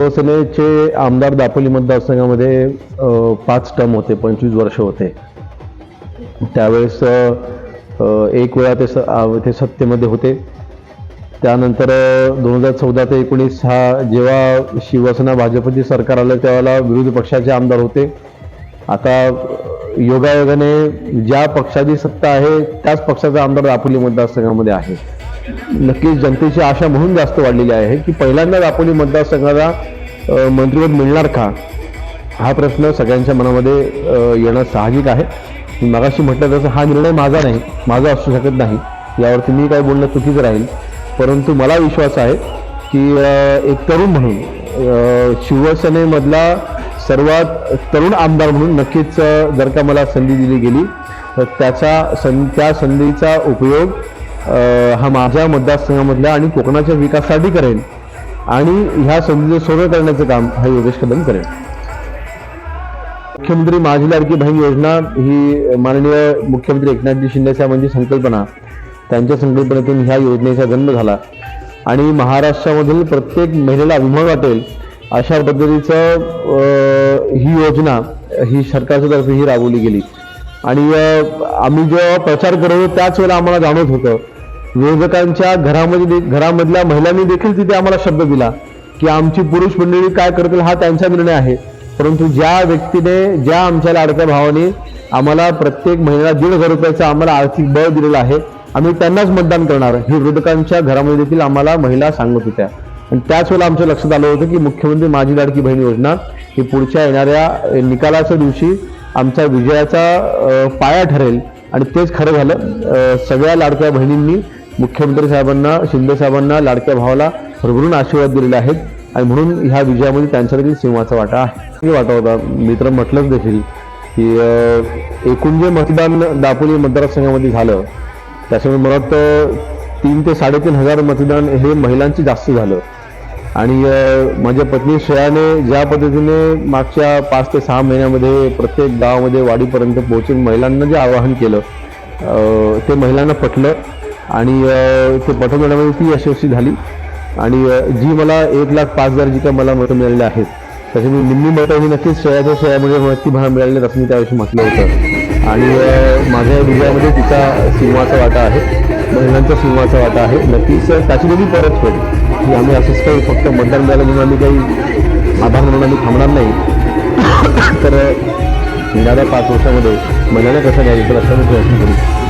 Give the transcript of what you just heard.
शिवसेनेचे आमदार दापोली मतदारसंघामध्ये पाच टर्म होते पंचवीस वर्ष होते. त्यावेळेस एक वेळा ते स ते सत्तेमध्ये होते. त्यानंतर दोन हजार चौदा ते एकोणीस हा जेव्हा शिवसेना भाजपची सरकार आलं त्यावेळेला विरोधी पक्षाचे आमदार होते. आता योगायोगाने ज्या पक्षाची सत्ता आहे त्याच पक्षाचा आमदार दापोली मतदारसंघामध्ये आहे. नक्कीच जनतेची आशा म्हणून जास्त वाढलेली आहे की पहिल्यांदा दापोली मतदारसंघाला मंत्रिपद मिळणार का? हा प्रश्न सगळ्यांच्या मनामध्ये येणं साहजिक आहे. मगाशी म्हटलं तसं हा निर्णय माझा नाही माझा असू शकत नाही. यावरती मी काय बोलणं चुकीचं राहील. परंतु मला विश्वास आहे की एक तरुण म्हणून शिवसेनेमधला सर्वात तरुण आमदार म्हणून नक्कीच जर का मला संधी दिली गेली तर त्याचा सं त्या संधीचा उपयोग हा माझ्या मतदारसंघामधल्या आणि कोकणाच्या विकासासाठी करेन आणि ह्या संधीचं सोनं करण्याचं काम हा योगेश कदम करेन मुख्यमंत्री माझी लाडकी बहीण योजना ही माननीय मुख्यमंत्री एकनाथजी शिंदे साहेबांची संकल्पना. त्यांच्या संकल्पनेतून ह्या योजनेचा जन्म झाला. आणि महाराष्ट्रामधील प्रत्येक महिलेला अभिमान वाटेल अशा पद्धतीचं अं, ही योजना ही सरकारच्या तर्फे ही राबवली गेली. आणि आम्ही जेव्हा प्रचार करत होतो त्याच वेळेला आम्हाला जाणवत होतं विरोधकांच्या घरामध्ये घरामधल्या महिलांनी देखील तिथे आम्हाला शब्द दिला की आमची पुरुष मंडळी काय करतील हा त्यांचा निर्णय आहे. परंतु ज्या व्यक्तीने ज्या आमच्या लाडक्या भावाने आम्हाला प्रत्येक महिन्याला दीड हजार रुपयाचं आम्हाला आर्थिक बळ दिलेलं आहे आम्ही त्यांनाच मतदान करणार. हे विरोधकांच्या घरामध्ये देखील आम्हाला महिला सांगत होत्या. आणि त्याच वेळेला आमच्या लक्षात आलं होतं की मुख्यमंत्री माझी लाडकी बहीण योजना ही पुढच्या येणाऱ्या निकालाच्या दिवशी आमच्या विजयाचा पाया ठरेल. आणि तेच खरं झालं. सगळ्या लाडक्या बहिणींनी मुख्यमंत्री साहेबांना शिंदे साहेबांना लाडक्या भावाला भरभरून आशीर्वाद दिलेले आहेत आणि म्हणून ह्या विजयामध्ये त्यांचा देखील सिंहाचा वाटा आहे. हे वाटा होता. मी तर म्हटलंच देखील की एकूण जे मतदान दापोली मतदारसंघामध्ये झालं त्याच्यामुळे मला वाटतं तीन ते साडेतीन हजार मतदान हे महिलांचे जास्त झालं. आणि माझ्या पत्नी श्रेयाने ज्या पद्धतीने मागच्या पाच ते सहा महिन्यामध्ये प्रत्येक गावामध्ये वाडीपर्यंत पोहोचून महिलांना जे आवाहन केलं ते महिलांना पटलं. आणि ते पटवण्यामध्ये ती यशस्वी झाली. आणि जी मला एक लाख पाच हजार जी काय मला मतं मिळालेली आहेत त्याच्यामुळे निम्मी मतं ही नक्कीच शयाच्या श्रेयामध्ये ती मला मिळाली असं मी त्याविषयी म्हटलं होतं. आणि माझ्या या विजयामध्ये तिचा सिंहाचा वाटा आहे महिलांचा सिंहाचा वाटा आहे. नक्कीच त्याची देखील परत होईल की आम्ही असंच काही फक्त मतदान द्यायला म्हणून आम्ही काही आधार म्हणून आम्ही थांबणार नाही. तर येणाऱ्या पाच वर्षामध्ये महिलांना कसं न्याय देतो असा मी प्रयत्न करू